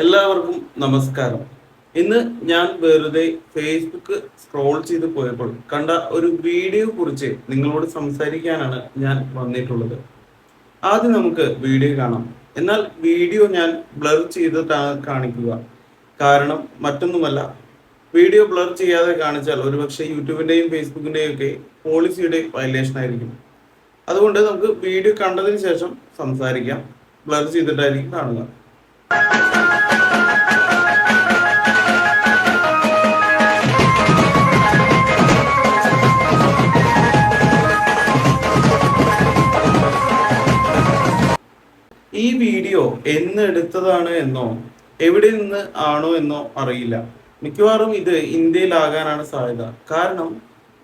എല്ലാവർക്കും നമസ്കാരം. ഇന്ന് ഞാൻ വെറുതെ ഫേസ്ബുക്ക് സ്ക്രോൾ ചെയ്ത് പോയപ്പോൾ കണ്ട ഒരു വീഡിയോ കുറിച്ച് നിങ്ങളോട് സംസാരിക്കാനാണ് ഞാൻ വന്നിട്ടുള്ളത്. ആദ്യം നമുക്ക് വീഡിയോ കാണാം. എന്നാൽ വീഡിയോ ഞാൻ ബ്ലർ ചെയ്ത് കാണിക്കുക. കാരണം മറ്റൊന്നുമല്ല. വീഡിയോ ബ്ലർ ചെയ്യാതെ കാണിച്ചാൽ ഒരുപക്ഷെ യൂട്യൂബിന്റെയും ഫേസ്ബുക്കിന്റെയും ഒക്കെ പോളിസിയുടെ വയലേഷൻ ആയിരിക്കും. അതുകൊണ്ട് നമുക്ക് വീഡിയോ കണ്ടതിന് ശേഷം സംസാരിക്കാം. ബ്ലർ ചെയ്തിട്ടായിരിക്കും കാണുക. ഈ വീഡിയോ എന്ന് എടുത്തതാണ് എന്നോ എവിടെ നിന്ന് ആണോ എന്നോ അറിയില്ല. മിക്കവാറും ഇത് ഇന്ത്യയിലാകാനാണ് സാധ്യത. കാരണം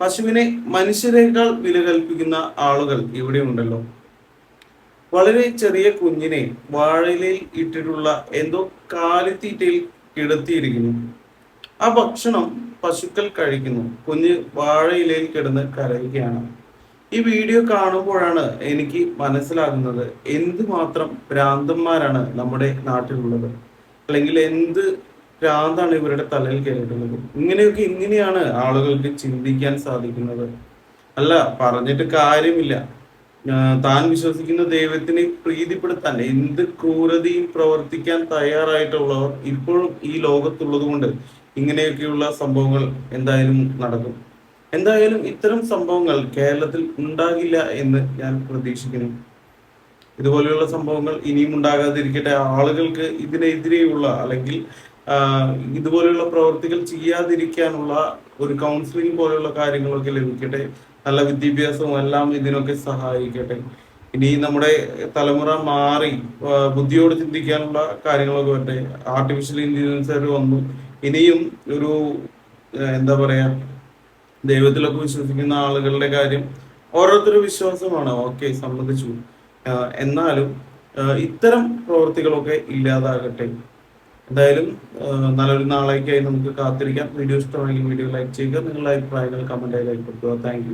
പശുവിനെ മനുഷ്യരെക്കാൾ വില കൽപ്പിക്കുന്ന ആളുകൾ ഇവിടെ ഉണ്ടല്ലോ. വളരെ ചെറിയ കുഞ്ഞിനെ വാഴയിലയിൽ ഇട്ടിട്ടുള്ള എന്തോ കാലിത്തീറ്റയിൽ കിടത്തിയിരിക്കുന്നു. ആ ഭക്ഷണം പശുക്കൾ കഴിക്കുന്നു. കുഞ്ഞ് വാഴയിലയിൽ കിടന്ന് കരയുകയാണ്. ഈ വീഡിയോ കാണുമ്പോഴാണ് എനിക്ക് മനസ്സിലാകുന്നത് എന്തുമാത്രം ഭ്രാന്തന്മാരാണ് നമ്മുടെ നാട്ടിലുള്ളത്. അല്ലെങ്കിൽ എന്ത് ഭ്രാന്താണ് ഇവരുടെ തലയിൽ കയറിയിട്ടുള്ളത്. ഇങ്ങനെയൊക്കെ ഇങ്ങനെയാണ് ആളുകൾക്ക് ചിന്തിക്കാൻ സാധിക്കുന്നത്. അല്ല പറഞ്ഞിട്ട് കാര്യമില്ല. താൻ വിശ്വസിക്കുന്ന ദൈവത്തിനെ പ്രീതിപ്പെടുത്താൻ എന്ത് ക്രൂരതയും പ്രവർത്തിക്കാൻ തയ്യാറായിട്ടുള്ളവർ ഇപ്പോഴും ഈ ലോകത്തുള്ളത് കൊണ്ട് ഇങ്ങനെയൊക്കെയുള്ള സംഭവങ്ങൾ എന്തായാലും നടക്കും. എന്തായാലും ഇത്തരം സംഭവങ്ങൾ കേരളത്തിൽ ഉണ്ടാകില്ല എന്ന് ഞാൻ പ്രതീക്ഷിക്കുന്നു. ഇതുപോലെയുള്ള സംഭവങ്ങൾ ഇനിയും ഉണ്ടാകാതിരിക്കട്ടെ. ആളുകൾക്ക് ഇതിനെതിരെയുള്ള അല്ലെങ്കിൽ ഇതുപോലെയുള്ള പ്രവർത്തികൾ ചെയ്യാതിരിക്കാനുള്ള ഒരു കൗൺസിലിംഗ് പോലെയുള്ള കാര്യങ്ങളൊക്കെ ലഭിക്കട്ടെ. നല്ല വിദ്യാഭ്യാസവും എല്ലാം ഇതിനൊക്കെ സഹായിക്കട്ടെ. ഇനി നമ്മുടെ തലമുറ മാറി ബുദ്ധിയോട് ചിന്തിക്കാനുള്ള കാര്യങ്ങളൊക്കെ വരട്ടെ. ആർട്ടിഫിഷ്യൽ ഇന്റലിജൻസ് വന്നു. ഇനിയും ഒരു എന്താ പറയാ ദൈവത്തിലൊക്കെ വിശ്വസിക്കുന്ന ആളുകളുടെ കാര്യം ഓരോരുത്തരുടെ വിശ്വാസമാണ്. ഓക്കെ ആഹ് എന്നാലും ഇത്തരം പ്രവൃത്തികളൊക്കെ ഇല്ലാതാകട്ടെ. എന്തായാലും നല്ലൊരു നാളേക്കായി നമുക്ക് കാത്തിരിക്കാം. വീഡിയോ ഇഷ്ടമാണെങ്കിൽ വീഡിയോ ലൈക്ക് ചെയ്യുക. നിങ്ങളുടെ അഭിപ്രായങ്ങൾ കമന്റായി രേഖപ്പെടുത്തുക. താങ്ക്